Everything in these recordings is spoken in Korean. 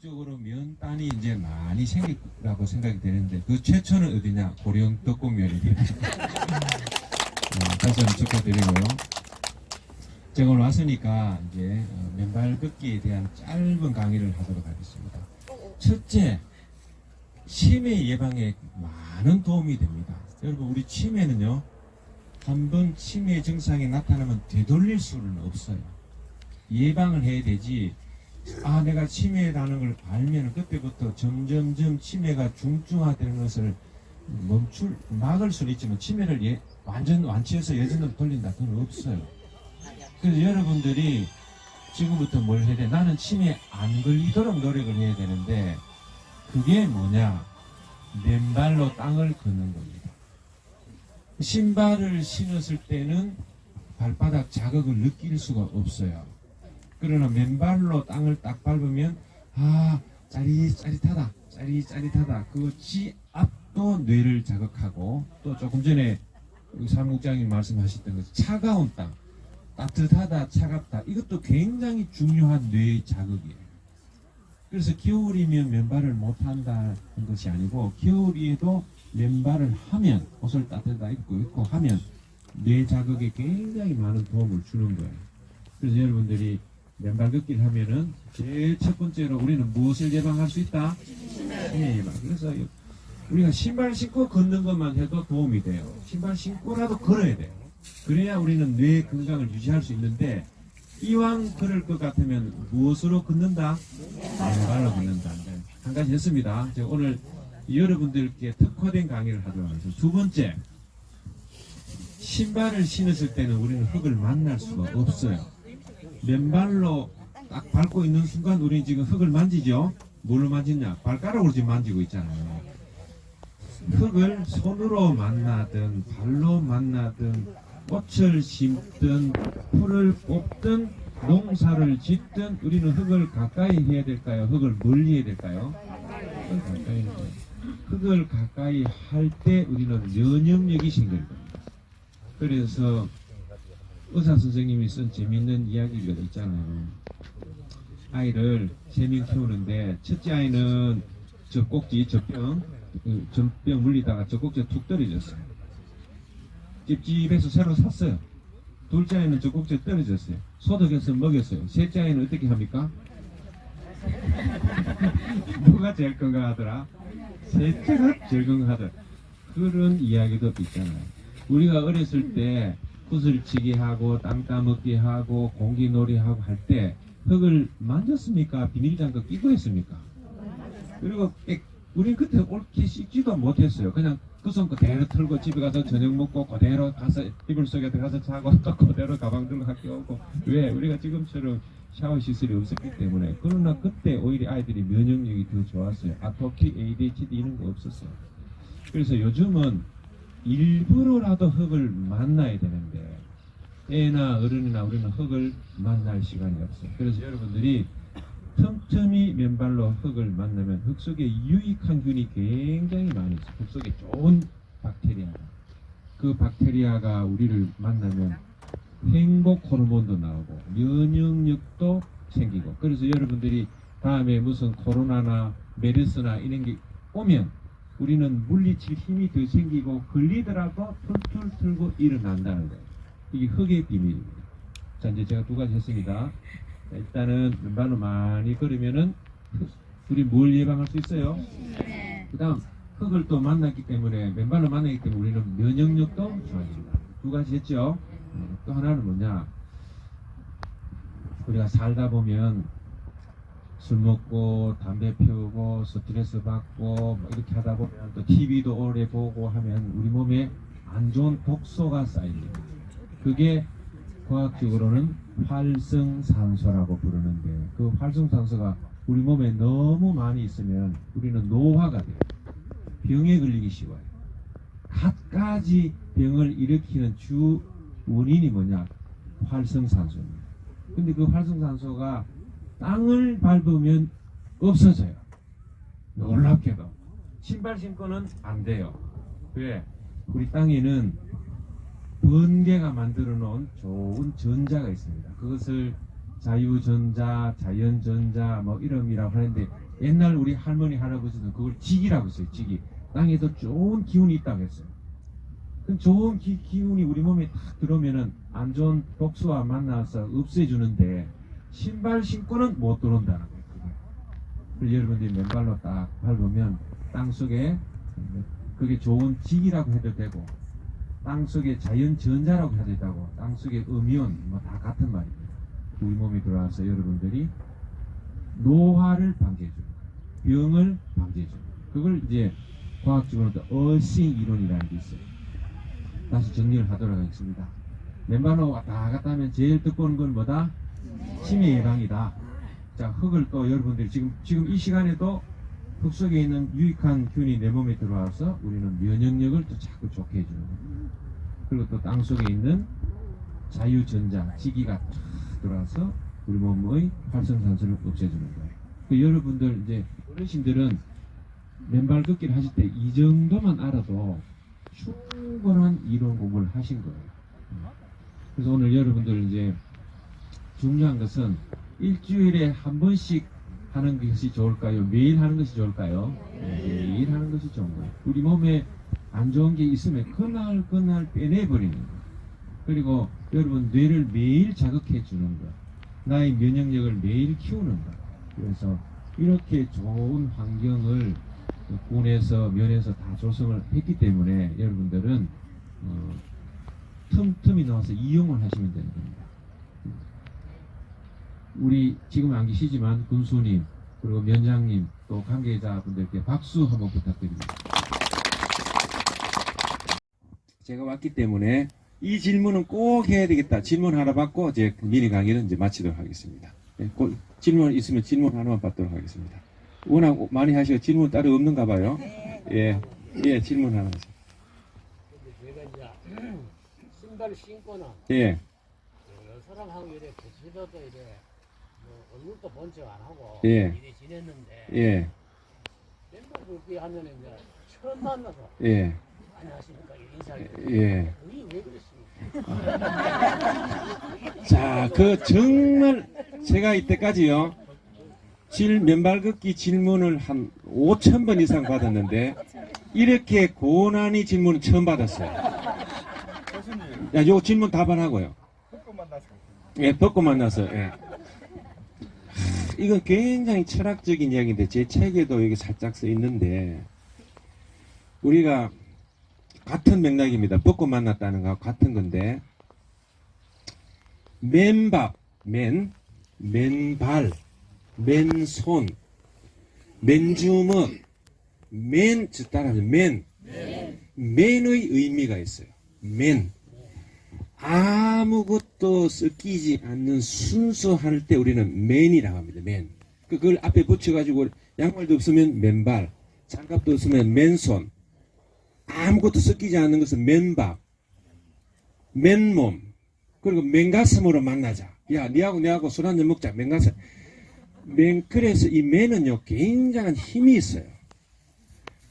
적으로 면단이 이제 많이 생기라고 생각이 되는데 그 최초는 어디냐 고령 덕곡면이 됩니다. 어, 다시 한번 축하드리고요. 제가 오늘 왔으니까 이제 어, 맨발 걷기에 대한 짧은 강의를 하도록 하겠습니다. 첫째, 치매 예방에 많은 도움이 됩니다. 여러분 우리 치매는요 한 번 치매 증상이 나타나면 되돌릴 수는 없어요. 예방을 해야 되지. 아 내가 치매라는 걸 알면 그때부터 점점점 치매가 중증화되는 것을 멈출 막을 수는 있지만 치매를 예, 완전 완치해서 예전으로 돌린다 그건 없어요. 그래서 여러분들이 지금부터 뭘 해야 돼? 나는 치매 안 걸리도록 노력을 해야 되는데 그게 뭐냐? 맨발로 땅을 걷는 겁니다. 신발을 신었을 때는 발바닥 자극을 느낄 수가 없어요. 그러나 맨발로 땅을 딱 밟으면 아 짜릿짜릿하다 짜릿짜릿하다 그 지압도 뇌를 자극하고 또 조금 전에 우리 사무국장님 말씀하셨던 것 차가운 땅 따뜻하다 차갑다 이것도 굉장히 중요한 뇌의 자극이에요. 그래서 겨울이면 맨발을 못한다는 것이 아니고 겨울에도 맨발을 하면 옷을 따뜻하게 입고 입고 하면 뇌 자극에 굉장히 많은 도움을 주는 거예요. 그래서 여러분들이 걷기를 하면은 제일 첫 번째로 우리는 무엇을 예방할 수 있다? 치매 예방. 그래서 우리가 신발 신고 걷는 것만 해도 도움이 돼요. 신발 신고라도 걸어야 돼요. 그래야 우리는 뇌 건강을 유지할 수 있는데 이왕 걸을 것 같으면 무엇으로 걷는다? 맨발로 걷는다. 네. 한 가지 했습니다. 제가 오늘 여러분들께 특화된 강의를 하도록 하겠습니다. 두 번째, 신발을 신었을 때는 우리는 흙을 만날 수가 없어요. 맨발로 딱 밟고 있는 순간 우리는 지금 흙을 만지죠? 뭘로 만지냐? 발가락으로 지금 만지고 있잖아요. 흙을 손으로 만나든 발로 만나든 꽃을 심든 풀을 뽑든 농사를 짓든 우리는 흙을 가까이 해야 될까요? 흙을 멀리 해야 될까요? 가까이. 흙을 가까이 할 때 우리는 면역력이 생길 겁니다. 그래서 의사 선생님이 쓴 재밌는 이야기가 있잖아요. 아이를 세 명 키우는데 첫째 아이는 젖꼭지 젖병 그 젖병 물리다가 젖꼭지가 툭 떨어졌어요. 집집에서 새로 샀어요. 둘째 아이는 젖꼭지가 떨어졌어요. 소독해서 먹였어요. 셋째 아이는 어떻게 합니까? 누가 제일 건강하더라? 셋째가 제일 건강하더라. 그런 이야기도 있잖아요. 우리가 어렸을 때 구슬치기 하고 땅 따먹기 하고 공기놀이 하고 할 때 흙을 만졌습니까? 비닐장갑 끼고 했습니까? 그리고 깨- 우린 그때 옳게 씻지도 못했어요. 그냥 그 손 그대로 털고 집에 가서 저녁 먹고 그대로 가서 이불 속에 들어가서 자고 또 그대로 가방 들고 학교 오고 왜 우리가 지금처럼 샤워 시설이 없었기 때문에 그러나 그때 오히려 아이들이 면역력이 더 좋았어요. 아토피, ADHD 이런 거 없었어요. 그래서 요즘은 일부러라도 흙을 만나야 되는데 애나 어른이나 우리는 흙을 만날 시간이 없어요. 그래서 여러분들이 틈틈이 맨발로 흙을 만나면 흙 속에 유익한 균이 굉장히 많이 있어요. 흙 속에 좋은 박테리아가 그 박테리아가 우리를 만나면 행복 호르몬도 나오고 면역력도 생기고 그래서 여러분들이 다음에 무슨 코로나나 메르스나 이런 게 오면 우리는 물리칠 힘이 더 생기고 걸리더라도 툴툴 틀고 일어난다는 거예요. 이게 흙의 비밀입니다. 자 이제 제가 두 가지 했습니다. 자, 일단은 맨발로 많이 걸으면은 흙- 우리 뭘 예방할 수 있어요? 그다음 흙을 또 만났기 때문에 맨발로 만나기 때문에 우리는 면역력도 좋아집니다. 두 가지 했죠. 음, 또 하나는 뭐냐? 우리가 살다 보면 술 먹고 담배 피우고 스트레스 받고 뭐 이렇게 하다 보면 또 TV도 오래 보고 하면 우리 몸에 안 좋은 독소가 쌓입니다. 그게 과학적으로는 활성산소라고 부르는데 그 활성산소가 우리 몸에 너무 많이 있으면 우리는 노화가 돼요. 병에 걸리기 쉬워요. 갖가지 병을 일으키는 주 원인이 뭐냐? 활성산소입니다. 근데 그 활성산소가 땅을 밟으면 없어져요. 놀랍게도. 신발 신고는 안 돼요. 왜? 우리 땅에는 번개가 만들어 놓은 좋은 전자가 있습니다. 그것을 자유전자, 자연전자 뭐 이름이라고 하는데 옛날 우리 할머니 할아버지는 그걸 직이라고 했어요. 직이 땅에도 좋은 기운이 있다고 했어요. 그 좋은 기, 기운이 우리 몸에 딱 들어오면은 안 좋은 독소와 만나서 없애주는데 신발 신고는 못 들어온다는 거예요. 여러분들이 맨발로 딱 밟으면 땅 속에 그게 좋은 직이라고 해도 되고 땅 속에 자연 전자라고 해도 되고 땅 속에 음이온 뭐 다 같은 말입니다. 우리 몸에 들어와서 여러분들이 노화를 방지해 주는 거예요. 병을 방지해 주는 거예요. 그걸 이제 과학적으로도 어싱 이론이라는 게 있어요. 다시 정리를 하도록 하겠습니다. 맨발로 왔다 갔다 하면 제일 듣고는 건 뭐다? 치매 예방이다. 자, 흙을 또 여러분들이 지금, 지금 이 시간에도 흙 속에 있는 유익한 균이 내 몸에 들어와서 우리는 면역력을 또 자꾸 좋게 해주는 거예요. 그리고 또 땅 속에 있는 자유전자, 지기가 쫙 들어와서 우리 몸의 활성산소를 없애주는 거예요. 그 여러분들 이제 어르신들은 맨발 걷기를 하실 때 이 정도만 알아도 충분한 이론 공부를 하신 거예요. 그래서 오늘 여러분들 이제 중요한 것은 일주일에 한 번씩 하는 것이 좋을까요? 매일 하는 것이 좋을까요? 매일 하는 것이 좋은 거예요. 우리 몸에 안 좋은 게 있으면 그날 그날 빼내버리는 거예요. 그리고 여러분 뇌를 매일 자극해 주는 거, 나의 면역력을 매일 키우는 거. 그래서 이렇게 좋은 환경을 군에서 면에서 다 조성을 했기 때문에 여러분들은 어, 틈 틈이 나와서 이용을 하시면 되는 겁니다. 우리 지금 안 계시지만 군수님 그리고 면장님 또 관계자분들께 박수 한번 부탁드립니다. 제가 왔기 때문에 이 질문은 꼭 해야 되겠다. 질문 하나 받고 제 미니 강의는 이제 마치도록 하겠습니다. 네, 곧 질문 있으면 질문 하나만 받도록 하겠습니다. 워낙 많이 하시고 질문 따로 없는가 봐요. 예, 예, 질문 하나 하세요. 내가 이제 신발 신고는 예, 여러 사람하고 이래 부치도도 이래 뭐 얼굴도 본척 안 하고 예. 이래 지냈는데 예, 맨날 그렇게 하면 이제 처음 만나서 예, 안녕하십니까 이 인사를 예. 그게 왜 그랬습니까? 자, 그 정말 제가 이때까지요. 질 맨발 걷기 질문을 한 5천 번 이상 받았는데 이렇게 고난이 질문은 처음 받았어요. 교수님, 야, 요 질문 답안하고요. 흑고 만나서 예, 벚고 만나서. 예. 하, 이건 굉장히 철학적인 이야기인데 제 책에도 여기 살짝 써 있는데 우리가 같은 맥락입니다. 벚고 만났다는 거하고 같은 건데 맨밥, 맨, 맨발, 맨손, 맨주먹, 맨, 저 따라하죠. 맨. 맨의 의미가 있어요. 맨. 아무것도 섞이지 않는 순수할 때 우리는 맨이라고 합니다. 맨. 그걸 앞에 붙여가지고 양말도 없으면 맨발, 장갑도 없으면 맨손, 아무것도 섞이지 않는 것은 맨밥, 맨몸, 그리고 맨가슴으로 만나자. 야, 니하고 내하고 술 한잔 먹자. 맨가슴. 맨, 그래서 이 맨은요, 굉장한 힘이 있어요.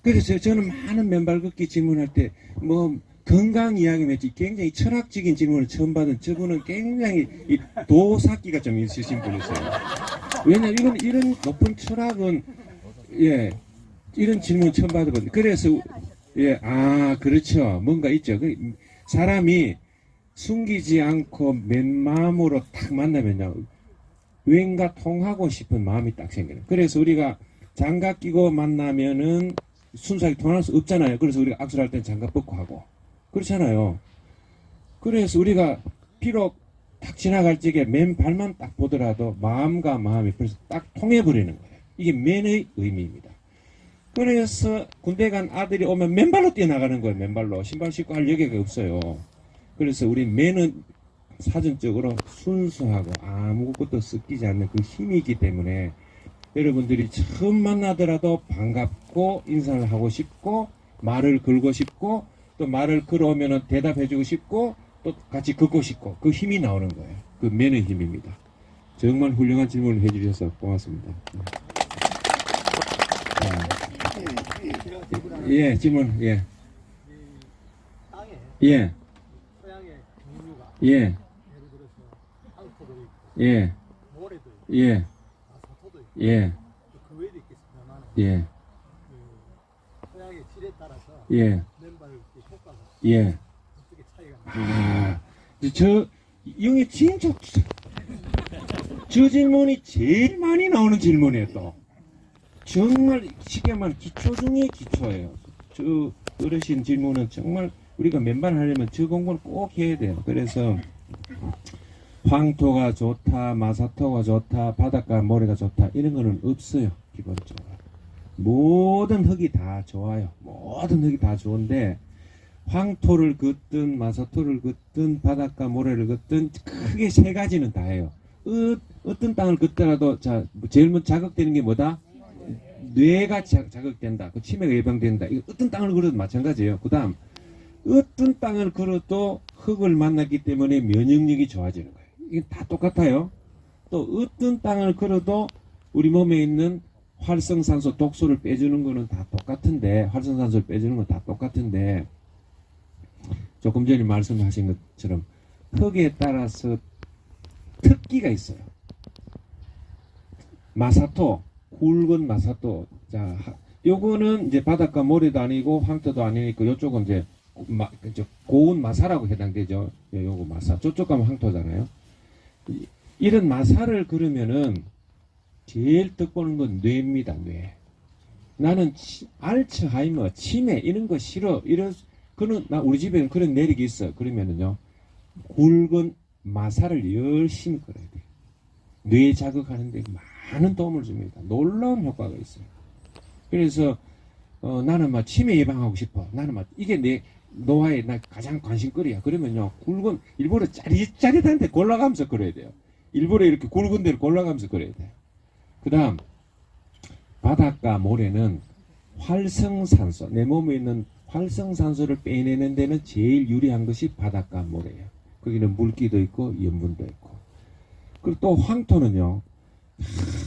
그래서 저는 많은 맨발 걷기 질문할 때, 뭐, 건강 이야기면 굉장히 철학적인 질문을 처음 받은 저분은 굉장히 이 도사기가 좀 있으신 분이세요. 왜냐면 이런, 이런 높은 철학은, 예, 이런 질문 처음 받아봤는데, 그래서, 예, 아, 그렇죠. 뭔가 있죠. 그 사람이 숨기지 않고 맨 마음으로 딱 만나면요, 왠가 통하고 싶은 마음이 딱 생겨요. 그래서 우리가 장갑 끼고 만나면은 순수하게 통할 수 없잖아요. 그래서 우리가 악수를 할땐 장갑 벗고 하고. 그렇잖아요. 그래서 우리가 비록 딱 지나갈 적에 맨 발만 딱 보더라도 마음과 마음이 벌써 딱 통해버리는 거예요. 이게 맨의 의미입니다. 그래서 군대 간 아들이 오면 맨발로 뛰어나가는 거예요. 맨발로. 신발 신고 할 여기가 없어요. 그래서 우리 맨은 사전적으로 순수하고 아무것도 섞이지 않는 그 힘이 있기 때문에 여러분들이 처음 만나더라도 반갑고 인사를 하고 싶고 말을 걸고 싶고 또 말을 걸어오면 대답해주고 싶고 또 같이 걷고 싶고 그 힘이 나오는 거예요. 그 맨의 힘입니다. 정말 훌륭한 질문을 해주셔서 고맙습니다. 자, 예, 질문, 예, 예, 예, 예, 예, 있고 예, 그 외에도 있겠습니다만 예, 예. 아, 저 이게 진짜 저 질문이 제일 많이 나오는 질문이에요 또. 정말 쉽게 말하면 기초 중에 기초예요. 저 어르신 질문은 정말 우리가 맨발 하려면 저 공부를 꼭 해야 돼요. 그래서 황토가 좋다 마사토가 좋다 바닷가 모래가 좋다 이런 거는 없어요 기본적으로. 모든 흙이 다 좋아요. 모든 흙이 다 좋은데 황토를 긋든 마사토를 긋든 바닷가 모래를 긋든 크게 세 가지는 다 해요. 어, 어떤 땅을 긋더라도 자 제일 먼저 자극되는 게 뭐다? 뇌가 자, 자극된다. 그 치매가 예방된다. 이거 어떤 땅을 걸어도 마찬가지예요. 그 다음 어떤 땅을 걸어도 흙을 만났기 때문에 면역력이 좋아지는 거예요. 이게 다 똑같아요. 또 어떤 땅을 걸어도 우리 몸에 있는 활성산소 독소를 빼주는 거는 다 똑같은데 활성산소를 빼주는 건 다 똑같은데 조금 전에 말씀하신 것처럼 흙에 따라서 특기가 있어요. 마사토, 굵은 마사토. 자, 하- 요거는 이제 바닷가 모래도 아니고 황토도 아니고 요쪽은 이제 마, 저 고운 마사라고 해당되죠. 예, 요거 마사. 저쪽 가면 황토잖아요. 이- 이런 마사를 그러면은 제일 떡보는 건 뇌입니다. 뇌. 나는 치- 알츠하이머, 치매 이런 거 싫어. 이런 그는 나 우리 집에는 그런 내력이 있어. 그러면은요 굵은 마사를 열심히 걸어야 돼. 뇌 자극하는데 많은 도움을 줍니다. 놀라운 효과가 있어요. 그래서 어, 나는 막 치매 예방하고 싶어. 나는 막 이게 내 노화에 나 가장 관심거리야. 그러면요 굵은 일부러 짜릿짜릿한 데 골라가면서 걸어야 돼요. 일부러 이렇게 굵은 데를 골라가면서 걸어야 돼요. 그 다음 바닷가 모래는 활성산소 내 몸에 있는 활성산소를 빼내는 데는 제일 유리한 것이 바닷가 모래예요. 거기는 물기도 있고 염분도 있고. 그리고 또 황토는요. 아,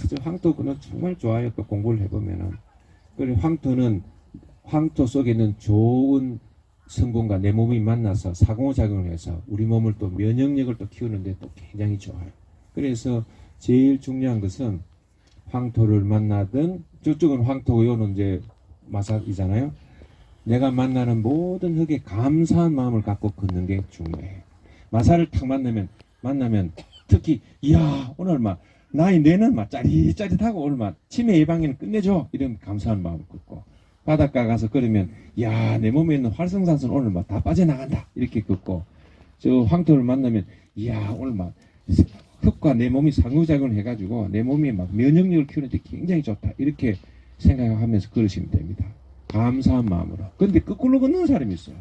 저 황토는 정말 좋아요. 또 공부를 해보면은. 그리고 황토는 황토 속에 있는 좋은 성분과 내 몸이 만나서 상호작용을 해서 우리 몸을 또 면역력을 또 키우는데 또 굉장히 좋아요. 그래서 제일 중요한 것은 황토를 만나든 저쪽은 황토고 요는 이제 마사이잖아요. 내가 만나는 모든 흙에 감사한 마음을 갖고 걷는 게 중요해. 마사를 탁 만나면 만나면 특히 이야 오늘 막 나이 내는 막 짜릿짜릿하고 오늘 막 치매 예방에는 끝내줘 이런 감사한 마음을 걷고 바닷가 가서 걸으면 야 내 몸에 있는 활성산소는 오늘 막 다 빠져나간다 이렇게 걷고 저 황토를 만나면 이야 오늘 막 흙과 내 몸이 상호작용을 해가지고 내 몸이 막 면역력을 키우는데 굉장히 좋다 이렇게 생각하면서 걸으시면 됩니다. 감사한 마음으로. 근데 거꾸로 걷는 사람이 있어요.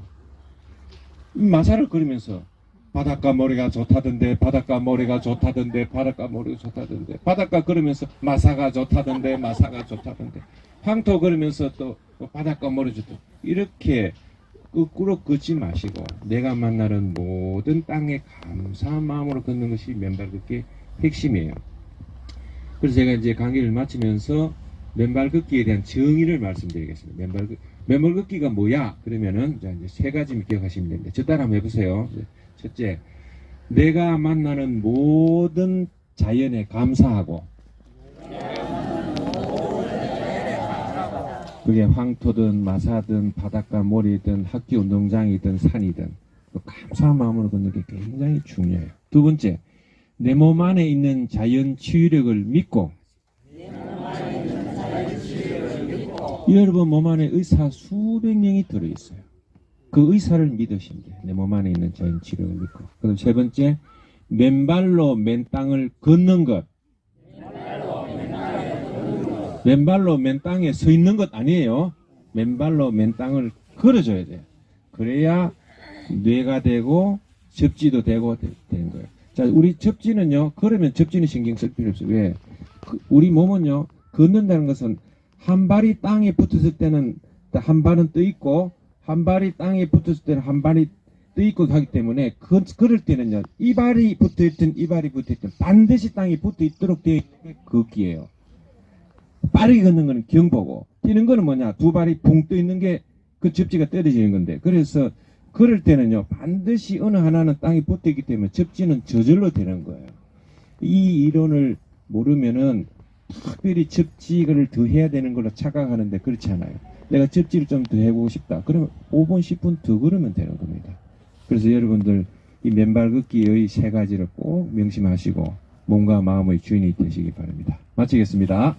이 마사를 걸으면서 바닷가 모래가 좋다던데 바닷가 모래가 좋다던데 바닷가 모래가 좋다던데 바닷가 걸으면서 마사가 좋다던데 마사가 좋다던데 황토 걸으면서 또 바닷가 모래 좋다 이렇게 거꾸로 걷지 마시고 내가 만나는 모든 땅에 감사한 마음으로 걷는 것이 맨발 걷기의 핵심이에요. 그래서 제가 이제 강의를 마치면서 맨발 걷기에 대한 정의를 말씀드리겠습니다. 맨발 걷 맨발 걷기가 뭐야? 그러면은 자 이제 세 가지 기억하시면 됩니다. 저 따라 한번 해보세요. 이제 첫째, 내가 만나는 모든 자연에 감사하고 그게 황토든 마사든 바닷가 모래든 학교 운동장이든 산이든 그 감사한 마음으로 걷는 게 굉장히 중요해요. 두 번째, 내 몸 안에 있는 자연 치유력을 믿고 여러분 몸 안에 의사 수백 명이 들어있어요. 그 의사를 믿으시면 돼요. 내 몸 안에 있는 자연 치료를 믿고. 그럼 세 번째, 맨발로 맨 땅을 걷는 것. 맨발로 맨 땅에 서 있는 것 아니에요. 맨발로 맨 땅을 걸어줘야 돼요. 그래야 뇌가 되고 접지도 되고 되, 는 거예요. 자, 우리 접지는요. 걸으면 접지는 신경 쓸 필요 없어요. 왜? 그, 우리 몸은요. 걷는다는 것은 한 발이 땅에 붙었을 때는 한 발은 떠 있고 한 발이 땅에 붙었을 때는 한 발이 떠 있고 하기 때문에 그, 그럴 때는요. 이 발이 붙어 있든 이 발이 붙어 있든 반드시 땅에 붙어 있도록 되어 있는 게 걷기예요. 빠르게 걷는 거는 경보고 뛰는 거는 뭐냐 두 발이 붕 떠 있는 게 그 접지가 떨어지는 건데 그래서 그럴 때는요 반드시 어느 하나는 땅에 붙어 있기 때문에 접지는 저절로 되는 거예요 이 이론을 모르면은 특별히 접지를 더 해야 되는 걸로 착각하는데 그렇지 않아요. 내가 접지를 좀 더 해보고 싶다. 그러면 5분, 10분 더 걸으면 되는 겁니다. 그래서 여러분들 이 맨발 걷기의 세 가지를 꼭 명심하시고 몸과 마음의 주인이 되시기 바랍니다. 마치겠습니다.